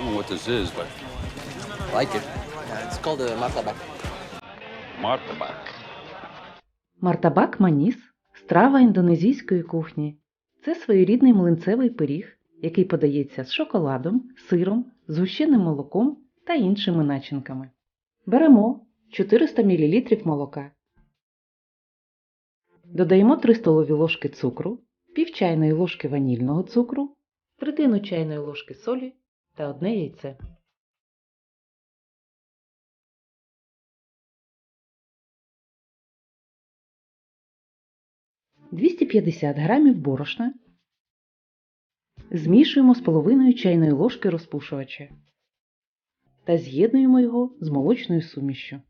don't know what this is, but I like it. Yeah, it's called a martabak. Martabak. Мартабак маніс страва індонезійської кухні. Це своєрідний млинцевий пиріг, який подається з шоколадом, сиром, згущеним молоком та іншими начинками. Беремо 400 мл молока. Додаємо 3 столові ложки цукру, пів чайної ложки ванільного цукру, третину чайної ложки солі та одне яйце. – 250 грамів борошна. Змішуємо з половиною чайної ложки розпушувача та з'єднуємо його з молочною сумішшю.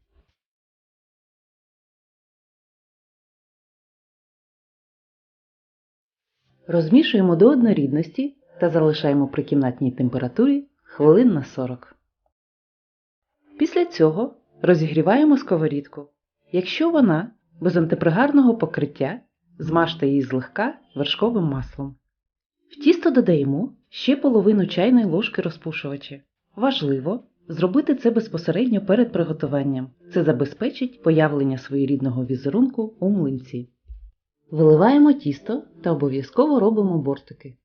Розмішуємо до однорідності та залишаємо при кімнатній температурі хвилин на 40. Після цього розігріваємо сковорідку. Якщо вона без антипригарного покриття, змажте її злегка вершковим маслом. В тісто додаємо ще половину чайної ложки розпушувача. Важливо зробити це безпосередньо перед приготуванням. Це забезпечить появлення своєрідного візерунку у млинці. Виливаємо тісто та обов'язково робимо бортики.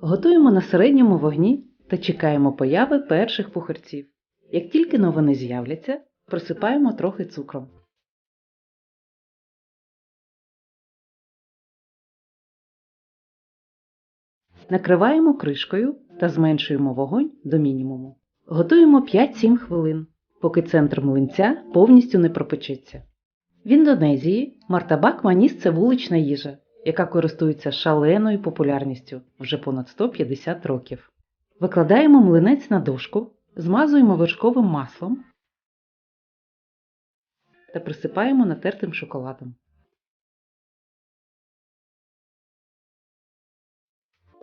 Готуємо на середньому вогні та чекаємо появи перших пухарців. Як тільки но вони з'являться, присипаємо трохи цукром. Накриваємо кришкою та зменшуємо вогонь до мінімуму. Готуємо 5-7 хвилин, поки центр млинця повністю не пропечеться. В Індонезії мартабак маніс це вулична їжа, яка користується шаленою популярністю вже понад 150 років. Викладаємо млинець на дошку, змазуємо вершковим маслом та присипаємо натертим шоколадом.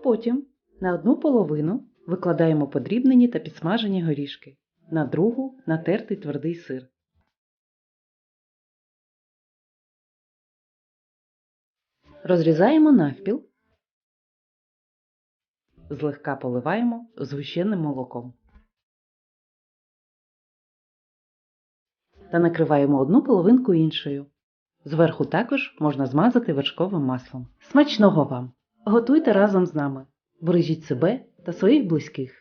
Потім на одну половину викладаємо подрібнені та підсмажені горішки, на другу натертий твердий сир. Розрізаємо навпіл, злегка поливаємо згущеним молоком. Та накриваємо одну половинку іншою. Зверху також можна змазати вершковим маслом. Смачного вам! Готуйте разом з нами. Бережіть себе та своїх близьких.